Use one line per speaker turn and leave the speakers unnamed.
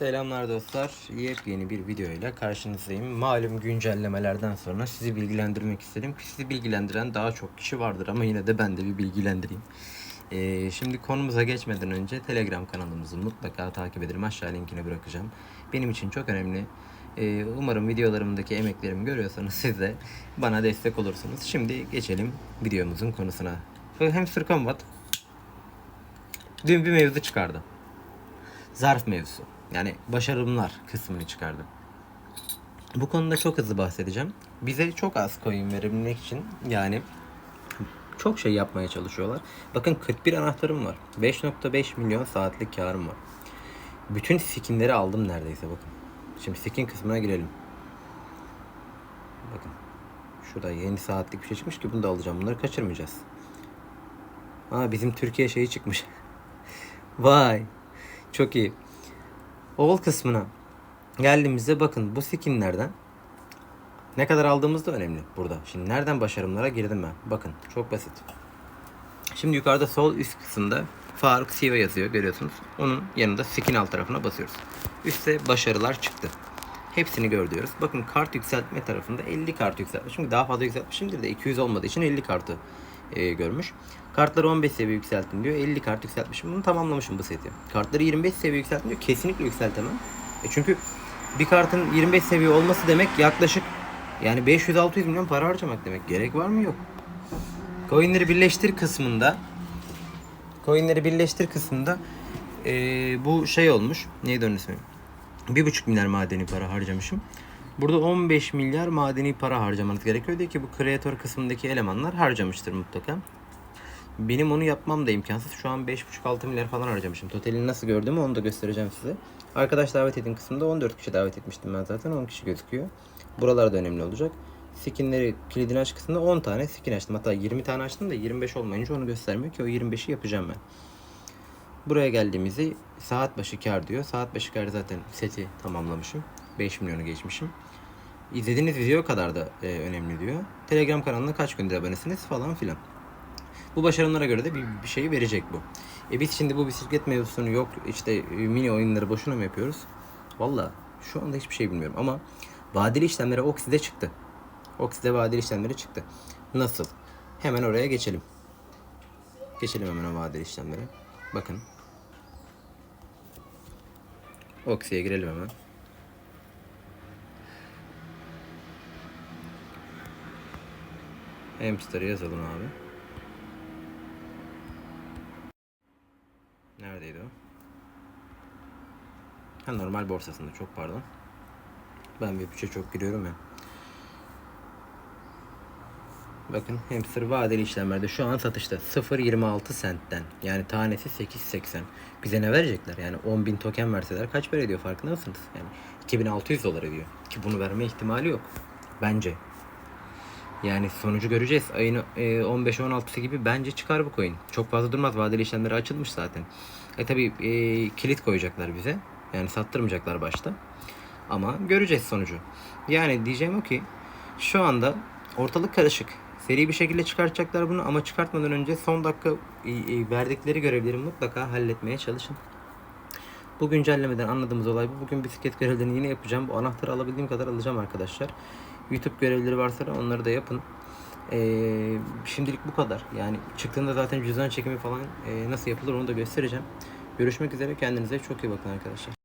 Selamlar dostlar. Yepyeni bir video ile karşınızdayım. Malum güncellemelerden sonra sizi bilgilendirmek istedim. Sizi bilgilendiren daha çok kişi vardır ama yine de ben de bir bilgilendireyim. Ee, şimdi konumuza geçmeden önce Telegram kanalımızı mutlaka takip edin. Aşağı linkini bırakacağım. Benim için çok önemli. Ee, umarım videolarımdaki emeklerimi görüyorsanız siz de bana destek olursunuz. Şimdi geçelim videomuzun konusuna. Hamster Combat dün bir mevzu çıkardı zarf mevzusu. Yani başarımlar kısmını çıkardım. Bu konuda çok hızlı bahsedeceğim. Bize çok az coin verebilmek için yani çok şey yapmaya çalışıyorlar. Bakın 41 anahtarım var. 5.5 milyon saatlik karım var. Bütün skinleri aldım neredeyse bakın. Şimdi skin kısmına girelim. Bakın. Şurada yeni saatlik bir şey çıkmış ki bunu da alacağım. Bunları kaçırmayacağız. Aa bizim Türkiye şeyi çıkmış. Vay. Çok iyi. Oval kısmına geldiğimizde bakın bu skinlerden ne kadar aldığımız da önemli burada. Şimdi nereden başarımlara girdim ben? Bakın çok basit. Şimdi yukarıda sol üst kısımda Faruk Siva yazıyor görüyorsunuz. Onun yanında skin alt tarafına basıyoruz. Üste başarılar çıktı. Hepsini gör diyoruz. Bakın kart yükseltme tarafında 50 kart yükseltmiş. Çünkü daha fazla yükseltmişimdir de 200 olmadığı için 50 kartı e, görmüş. Kartları 15 seviye yükselttim diyor. 50 kart yükseltmişim. Bunu tamamlamışım bu seti. Kartları 25 seviye yükselttim diyor. Kesinlikle yükseltemem. E çünkü bir kartın 25 seviye olması demek yaklaşık yani 500-600 milyon para harcamak demek. Gerek var mı? Yok. Coinleri birleştir kısmında Coinleri birleştir kısmında e, bu şey olmuş. Neydi onun ismi? 1,5 milyar madeni para harcamışım. Burada 15 milyar madeni para harcamanız gerekiyor diye ki bu kreatör kısmındaki elemanlar harcamıştır mutlaka. Benim onu yapmam da imkansız. Şu an 5,5-6 milyar falan harcamışım. Totalini nasıl gördüğümü onu da göstereceğim size. Arkadaş davet edin kısmında 14 kişi davet etmiştim ben zaten. 10 kişi gözüküyor. Buralar da önemli olacak. Skinleri kilidini aç kısmında 10 tane skin açtım. Hatta 20 tane açtım da 25 olmayınca onu göstermiyor ki o 25'i yapacağım ben. Buraya geldiğimizde saat başı kar diyor. Saat başı kar zaten seti tamamlamışım. 5 milyonu geçmişim. İzlediğiniz video kadar da e, önemli diyor. Telegram kanalına kaç gündür abonesiniz falan filan. Bu başarımlara göre de bir, bir şey verecek bu. E biz şimdi bu bisiklet mevzusunu yok işte e, mini oyunları boşuna mı yapıyoruz? Valla şu anda hiçbir şey bilmiyorum ama vadeli işlemlere Oxide çıktı. Oxide vadeli işlemleri çıktı. Nasıl? Hemen oraya geçelim. Geçelim hemen o vadeli işlemlere. Bakın. Oxy'ye girelim hemen. Hamster'ı yazalım abi. Neredeydi o? Ha normal borsasında çok pardon. Ben bir bütçe çok giriyorum ya. Bakın hamster vadeli işlemlerde şu an satışta 0.26 sentten yani tanesi 8.80. Bize ne verecekler? Yani 10.000 token verseler kaç para ediyor farkında mısınız? Yani 2600 dolar ediyor. Ki bunu verme ihtimali yok. Bence. Yani sonucu göreceğiz. Ayın e, 15-16'sı gibi bence çıkar bu coin. Çok fazla durmaz. Vadeli işlemleri açılmış zaten. E tabi e, kilit koyacaklar bize. Yani sattırmayacaklar başta. Ama göreceğiz sonucu. Yani diyeceğim o ki şu anda ortalık karışık. Seri bir şekilde çıkartacaklar bunu ama çıkartmadan önce son dakika e, e, verdikleri görevleri mutlaka halletmeye çalışın. Bu güncellemeden anladığımız olay bu. Bugün bisiklet görevlerini yine yapacağım. Bu anahtarı alabildiğim kadar alacağım arkadaşlar. YouTube görevleri varsa da onları da yapın. Ee, şimdilik bu kadar. Yani çıktığında zaten cüzdan çekimi falan e, nasıl yapılır onu da göstereceğim. Görüşmek üzere. Kendinize çok iyi bakın arkadaşlar.